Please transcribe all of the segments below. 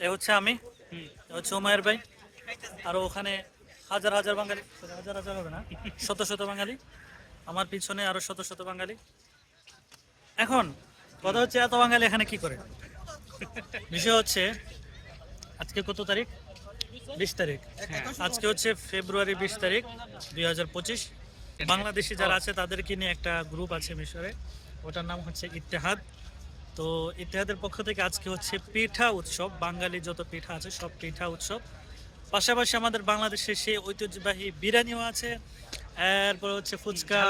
এ হচ্ছে ভাই। আর ওখানে হাজার হাজার বাঙালি, হাজার হাজার হবে না? শত বাঙালি। আমার পিছনে আরও শত শত বাঙালি। এখন, কথা হচ্ছে এত বাঙালি এখানে কি করে? বিষয় হচ্ছে, আজকে কত তারিখ? বিশ তারিখ। আজকে হচ্ছে ফেব্রুয়ারি বিশ তারিখ দুই হাজার পঁচিশ। বাংলাদেশি যারা আছে তাদেরকে নিয়ে একটা গ্রুপ আছে মিশরে। ওটার নাম হচ্ছে ইত্তেহাদ। তো ইতিহাদের পক্ষ থেকে আজকে হচ্ছে পিঠা উৎসব। বাঙালি যত পিঠা আছে সব পিঠা উৎসব। পাশাপাশি আমাদের বাংলাদেশে সেই ঐতিহ্যবাহী বিরিয়ানিও আছে। এরপর হচ্ছে ফুচকা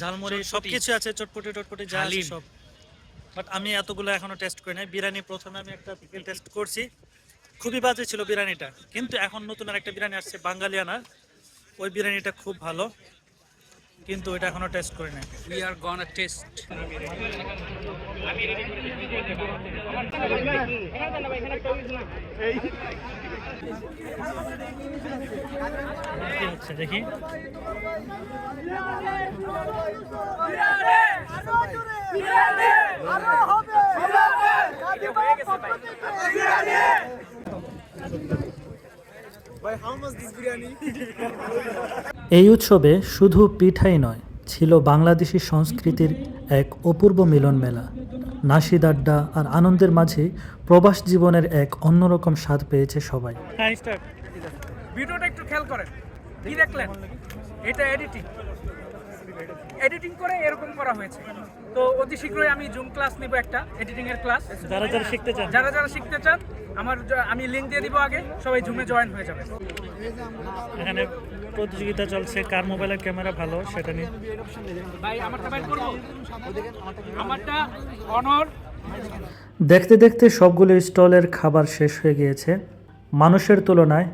ঝালমুড়ি সব কিছু আছে চটপটি টটপটি যা সব। বাট আমি এতগুলো এখনও টেস্ট করি নাই। বিরিয়ানি প্রথমে আমি একটা টেস্ট করছি। খুবই বাজে ছিল বিরিয়ানিটা। কিন্তু এখন নতুন আর একটা বিরিয়ানি আসছে বাঙালিয়ানা ওই বিরিয়ানিটা খুব ভালো কিন্তু এটা এখনও টেস্ট করি নাই। Gonna test. কি হচ্ছে দেখি। আরও হবে কাদিমার পক্ষ থেকে ভাই হাউ মাচ দিস বিরিয়ানি এই উৎসবে শুধু পিঠাই নয় ছিল বাংলাদেশি সংস্কৃতির এক অপূর্ব মিলন মেলা। নাসিদ আড্ডা আর আনন্দের মাঝে প্রবাস জীবনের এক অন্যরকম স্বাদ পেয়েছে সবাই। হ্যাঁ ভিডিওটা একটু খেয়াল করেন। কি দেখলেন? এটা এডিটিং এডিটিং করে এরকম করা হয়েছে। তো অতি শীঘ্রই আমি জুম ক্লাস নিব একটা এডিটিং এর ক্লাস যারা যারা শিখতে চান। যারা যারা শিখতে চান আমার আমি লিংক দিয়ে দিব আগে সবাই জুমে জয়েন হয়ে যাবে। এখানে প্রতিযোগিতা চলছে কার মোবাইলের ক্যামেরা ভালো সেটা নিয়ে। ভাই আমারটা বাইর করব? আমারটা অনর দেখতে দেখতে সবগুলো স্টলের খাবার শেষ হয়ে গিয়েছে। মানুষের তুলনায়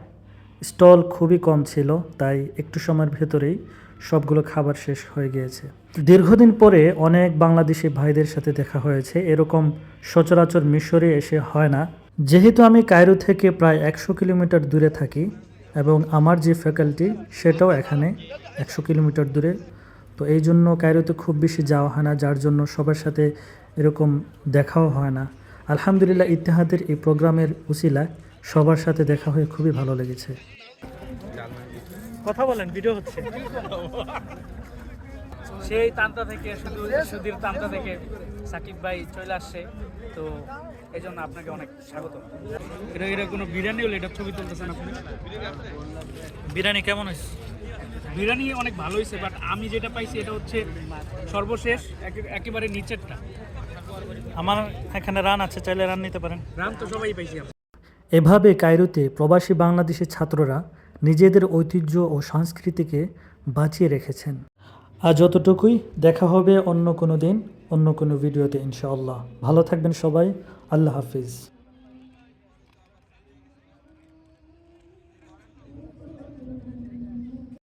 স্টল খুবই কম ছিল তাই একটু সময়ের ভেতরেই সবগুলো খাবার শেষ হয়ে গিয়েছে। দীর্ঘদিন পরে অনেক বাংলাদেশি ভাইদের সাথে দেখা হয়েছে। এরকম সচরাচর মিশরে এসে হয় না। যেহেতু আমি কায়রো থেকে প্রায় একশো কিলোমিটার দূরে থাকি এবং আমার যে ফ্যাকাল্টি, সেটাও এখানে একশো কিলোমিটার দূরে। তো এই জন্য কায়রোতে খুব বেশি যাওয়া হয় না, যার জন্য সবার সাথে এরকম দেখাও হয় না। আলহামদুলিল্লাহ ইতিহাদের এই প্রোগ্রামের উসিলায় সবার সাথে দেখা হয়ে খুবই ভালো লেগেছে। কথা বলেন ভিডিও হচ্ছে। সেই তান্তা থেকে শুধু সুধীর তান্তা থেকে সাকিব ভাই চলে আসছে। তো এই জন্য আপনাকে অনেক স্বাগত। এটা এটা কোনো বিরিয়ানি হলে এটা ছবি তুলতেছেন আপনি? বিরিয়ানি কেমন হয়েছে? বিরিয়ানি অনেক ভালো হয়েছে বাট আমি যেটা পাইছি এটা হচ্ছে সর্বশেষ একে- একেবারে নিচেরটা। আমার এখানে রান আছে চাইলে রান নিতে পারেন। রান তো সবাই পাইছি এভাবে কায়রোতে প্রবাসী বাংলাদেশের ছাত্ররা নিজেদের ঐতিহ্য ও সংস্কৃতিকে বাঁচিয়ে রেখেছেন। আজ যতটুকুই দেখা হবে অন্য কোনো দিন, অন্য কোনো ভিডিওতে ইনশাআল্লাহ। ভালো থাকবেন সবাই। আল্লাহ হাফিজ।